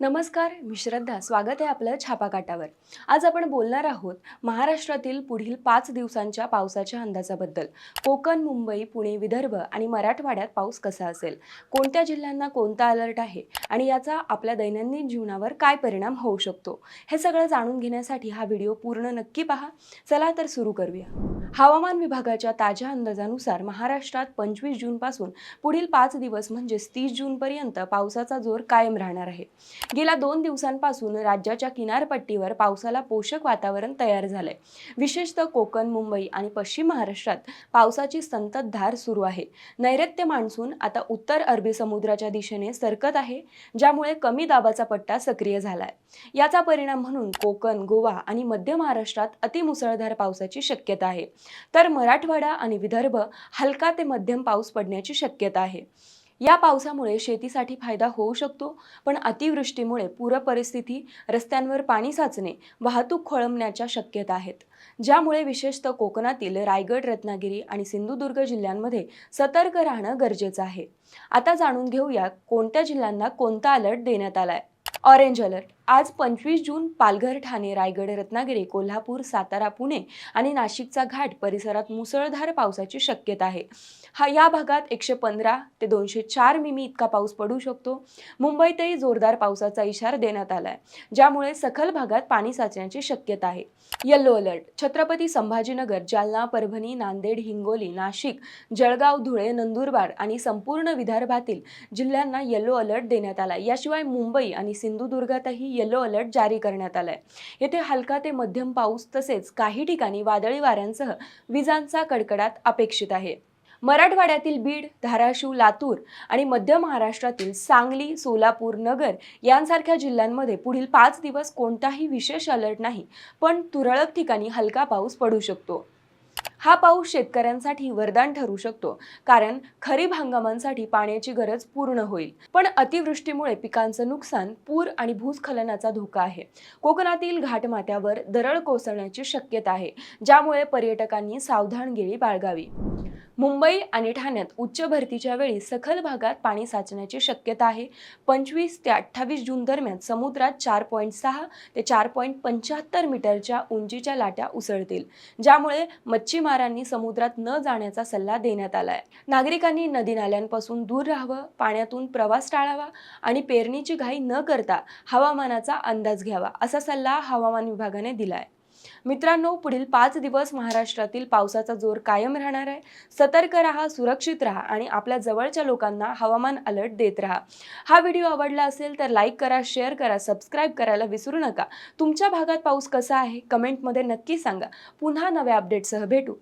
नमस्कार मी श्रद्धा. स्वागत आहे आपलं छापाकाटावर आज आपण बोलणार आहोत महाराष्ट्रातील पुढील पाच दिवसांच्या पावसाच्या अंदाजाबद्दल. कोकण मुंबई पुणे विदर्भ आणि मराठवाड्यात पाऊस कसा असेल? कोणत्या जिल्ह्यांना कोणता अलर्ट आहे? आणि याचा आपल्या दैनंदिन जीवनावर काय परिणाम होऊ शकतो? हे सगळं जाणून घेण्यासाठी हा व्हिडिओ पूर्ण नक्की पहा. चला तर सुरू करूया. हवामान विभागाच्या ताज्या अंदाजानुसार महाराष्ट्रात पंचवीस जूनपासून पुढील पाच दिवस म्हणजेच तीस जूनपर्यंत पावसाचा जोर कायम राहणार आहे. गेल्या दोन दिवसांपासून राज्याच्या किनारपट्टीवर पावसाला पोषक वातावरण तयार झालंय. विशेषतः कोकण मुंबई आणि पश्चिम महाराष्ट्रात पावसाची संततधार सुरू आहे. नैऋत्य मान्सून आता उत्तर अरबी समुद्राच्या दिशेने सरकत आहे ज्यामुळे कमी दाबाचा पट्टा सक्रिय झालाय. याचा परिणाम म्हणून कोकण गोवा आणि मध्य महाराष्ट्रात अतिमुसळधार पावसाची शक्यता आहे. तर मराठवाडा आणि विदर्भ हलका ते मध्यम पाऊस पडण्याची शक्यता आहे. या पावसामुळे शेतीसाठी फायदा होऊ शकतो पण अतिवृष्टीमुळे पूर परिस्थिती रस्त्यांवर पाणी साचणे वाहतूक खोळंबण्याच्या शक्यता आहेत. ज्यामुळे विशेषतः कोकणातील रायगड रत्नागिरी आणि सिंधुदुर्ग जिल्ह्यांमध्ये सतर्क राहणं गरजेचं आहे. आता जाणून घेऊया कोणत्या जिल्ह्यांना कोणता अलर्ट देण्यात आलाय. Orange alert. आज पंचवीस जून पालघर ठाणे रायगड रत्नागिरी कोल्हापूर सातारा पुणे आणि नाशिकचा घाट परिसरात मुसळधार पावसाची शक्यता आहे. हा या भागात एकशे पंधरा ते दोनशे चार मिमी इतका पाऊस पडू शकतो. मुंबईतही जोरदार पावसाचा इशारा देण्यात आला आहे ज्यामुळे सखल भागात पाणी साचण्याची शक्यता आहे. येल्लो अलर्ट छत्रपती संभाजीनगर जालना परभणी नांदेड हिंगोली नाशिक जळगाव धुळे नंदुरबार आणि संपूर्ण विदर्भातील जिल्ह्यांना येलो अलर्ट देण्यात आला याशिवाय मुंबई आणि सिंधुदुर्गातही येलो अलर्ट जारी करण्यात आलाय. येथे हलका ते मध्यम पाऊस तसेच काही ठिकाणी वादळी वाऱ्यांसह विजांचा कडकडाट अपेक्षित आहे. मराठवाड्यातील बीड धाराशिव लातूर आणि मध्य महाराष्ट्रातील सांगली सोलापूर नगर यांसारख्या जिल्ह्यांमध्ये पुढील पाच दिवस कोणताही विशेष अलर्ट नाही पण तुरळक ठिकाणी हलका पाऊस पडू शकतो. हा पाऊस शेतकऱ्यांसाठी वरदान ठरू शकतो. कारण खरीप हंगामांसाठी पाण्याची गरज पूर्ण होईल. पण अतिवृष्टीमुळे पिकांचं नुकसान पूर आणि भूस्खलनाचा धोका आहे. कोकणातील घाटमाथ्यावर दरड कोसळण्याची शक्यता आहे. ज्यामुळे पर्यटकांनी सावधानगिरी बाळगावी. मुंबई आणि ठाण्यात उच्च भरतीच्या वेळी सखल भागात पाणी साचण्याची शक्यता आहे. पंचवीस ते अठ्ठावीस जून दरम्यान समुद्रात चार पॉईंट सहा ते चार पॉईंट पंच्याहत्तर मीटरच्या उंचीच्या लाटा उसळतील ज्यामुळे मच्छीमारांनी समुद्रात न जाण्याचा सल्ला देण्यात आला आहे नागरिकांनी नदी नाल्यांपासून दूर राहावं पाण्यातून प्रवास टाळावा आणि पेरणीची घाई न करता हवामानाचा अंदाज घ्यावा असा सल्ला हवामान विभागाने दिला आहे मित्रांनो पुढील पाच दिवस महाराष्ट्रातील पावसाचा जोर कायम राहणार आहे. सतर्क राहा सुरक्षित राहा आणि आपल्या जवळच्या लोकांना हवामान अलर्ट देत राहा. हा व्हिडिओ आवडला असेल तर लाईक करा शेअर करा सबस्क्राईब करायला विसरू नका. तुमच्या भागात पाऊस कसा आहे? कमेंटमध्ये नक्की सांगा. पुन्हा नव्या अपडेटसह भेटू.